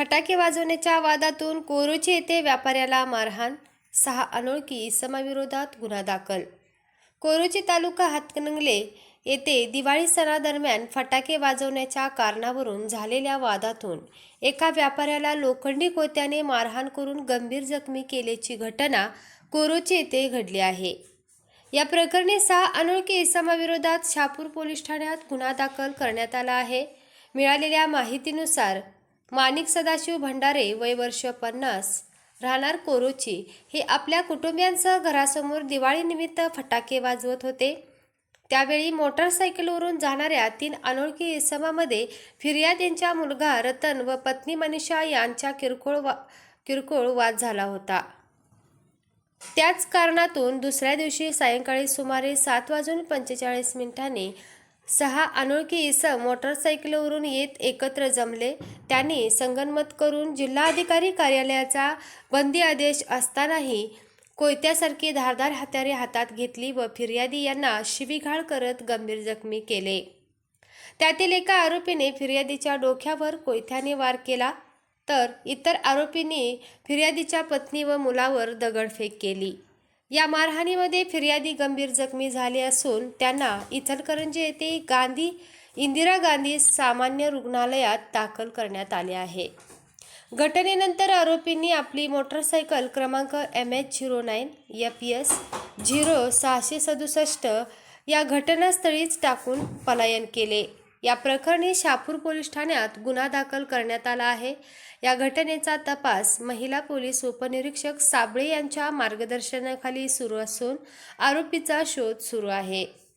फटाके वाजवण्याच्या वादातून कोरोची येथे व्यापाऱ्याला मारहाण सहा अनोळखी इसमाविरोधात गुन्हा दाखल. कोरोची तालुका हातकणंगले येथे दिवाळी सणादरम्यान फटाके वाजवण्याच्या कारणावरून झालेल्या वादातून एका व्यापाऱ्याला लोखंडी कोत्याने मारहाण करून गंभीर जखमी केल्याची घटना कोरोची येथे घडली आहे. या प्रकरणी सहा अनोळखी इसमाविरोधात शहापूर पोलीस ठाण्यात गुन्हा दाखल करण्यात आला आहे. मिळालेल्या माहितीनुसार माणिक सदाशिव भंडारे वय वर्ष पन्नास. राहणार कोरोची. हे आपल्या कुटुंबियांसह घरासमोर दिवाळीनिमित्त फटाके वाजवत होते. त्यावेळी मोटरसायकलवरून जाणाऱ्या तीन अनोळखी इसमामध्ये फिर्याद यांचा मुलगा रतन व पत्नी मनीषा यांच्या किरकोळ वा किरकोळ वाद झाला होता. त्याच कारणातून दुसऱ्या दिवशी सायंकाळी सुमारे सात वाजून पंचेचाळीस मिनिटांनी सहा अनोळखी इसम मोटरसायकलवरून येत एकत्र जमले. त्यांनी संगनमत करून जिल्हाधिकारी कार्यालयाचा बंदी आदेश असतानाही कोयत्यासारखी धारदार हत्यारे हातात घेतली व फिर्यादी यांना शिवीघाळ करत गंभीर जखमी केले. त्यातील एका आरोपीने फिर्यादीच्या डोक्यावर कोयत्याने वार केला तर इतर आरोपींनी फिर्यादीच्या पत्नी व मुलावर दगडफेक केली. या मारहाणीमध्ये फिर्यादी गंभीर जखमी झाले असून त्यांना इचलकरंजी येथे गांधी इंदिरा गांधी सामान्य रुग्णालयात दाखल करण्यात आले आहे. घटनेनंतर आरोपींनी आपली मोटरसायकल क्रमांक M H zero nine F S zero सहाशे सदुसष्ट या घटनास्थळीच टाकून पलायन केले. या प्रकरणी शापूर पोलीस ठाण्यात गुन्हा दाखल करण्यात आला आहे. या घटनेचा तपास महिला पोलीस उपनिरीक्षक साबळे यांच्या मार्गदर्शनाखाली सुरू असून आरोपीचा शोध सुरू आहे.